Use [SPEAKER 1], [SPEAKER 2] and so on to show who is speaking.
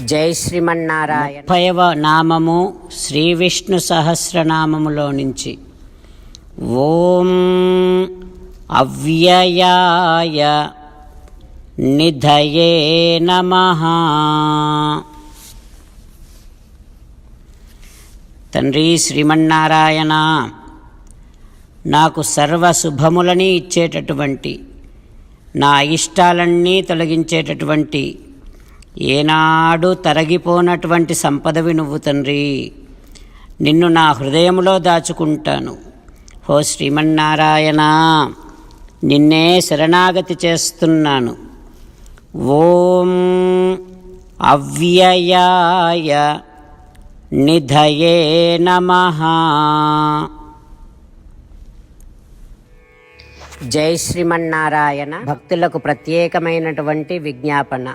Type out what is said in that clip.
[SPEAKER 1] జై శ్రీమన్నారాయణ.
[SPEAKER 2] ముప్పైవ నామము శ్రీ విష్ణు సహస్రనామములో నుంచి. ఓం అవ్యయాయ నిధయే నమ. తండ్రి శ్రీమన్నారాయణ నాకు సర్వ శుభములని ఇచ్చేటటువంటి నా ఇష్టాలన్నీ తొలగించేటటువంటి ఏనాడు తరగిపోనటువంటి సంపదవి నువ్వు తండ్రి. నిన్ను నా హృదయంలో దాచుకుంటాను. ఓ శ్రీమన్నారాయణ నిన్నే శరణాగతి చేస్తున్నాను. ఓం అవ్యయాయ నిధయే నమ.
[SPEAKER 1] జై శ్రీమన్నారాయణ. భక్తులకు ప్రత్యేకమైనటువంటి విజ్ఞాపన.